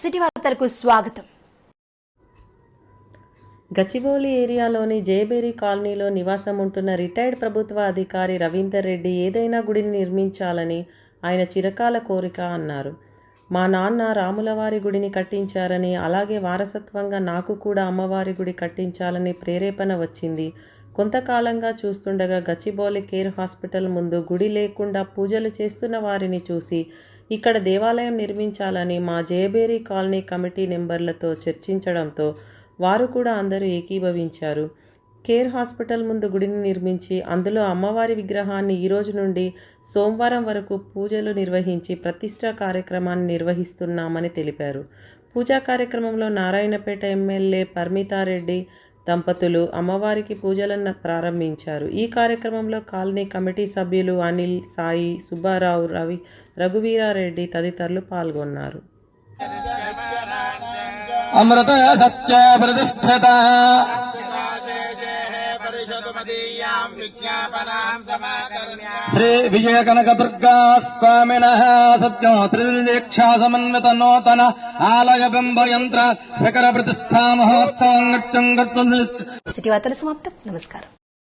City వార్తలకు స్వాగతం. గచ్చిబౌలి ఏరియాలోని జయబేరి కాలనీలో నివాసం ఉంటున్న రిటైర్డ్ ప్రభుత్వ అధికారి రవీందర్ రెడ్డి ఏదైనా గుడిని నిర్మించాలని ఆయన చిరకాల కోరిక అన్నారు. మా నాన్న రాములవారి గుడిని కట్టించారని అలాగే వారసత్వంగా నాకు కూడా అమ్మవారి గుడి కట్టించాలని ప్రేరేపణ వచ్చింది. కొంతకాలంగా చూస్తుండగా గచ్చిబౌలి కేర్ హాస్పిటల్ ముందు గుడి లేకుండా పూజలు చేస్తున్న వారిని చూసి ఇక్కడ దేవాలయం నిర్మించాలని మా జయబేరి కాలనీ కమిటీ మెంబర్లతో చర్చించడంతో వారు కూడా అందరూ ఏకీభవించారు. కేర్ హాస్పిటల్ ముందు గుడిని నిర్మించి అందులో అమ్మవారి విగ్రహాన్ని ఈరోజు నుండి సోమవారం వరకు పూజలు నిర్వహించి ప్రతిష్టా కార్యక్రమాన్ని నిర్వహిస్తున్నామని తెలిపారు. పూజా కార్యక్రమంలో నారాయణపేట ఎమ్మెల్యే పర్మితారెడ్డి దంపతులు అమ్మవారికి పూజలను ప్రారంభించారు. ఈ కార్యక్రమంలో కాలనీ కమిటీ సభ్యులు అనిల్ సాయి సుబ్బారావు రవి రఘువీరారెడ్డి తదితరులు పాల్గొన్నారు. అమృత సత్య ప్రతిష్ఠిత. శ్రీ విజయ కనక దుర్గా స్వామిన సత్యం త్రిదీక్షా సమన్విత నూతన ఆలయ బింబ యంత్ర శకర ప్రతిష్టా మహోత్సవం నృత్యం వార్తల సమాప్తం నమస్కారం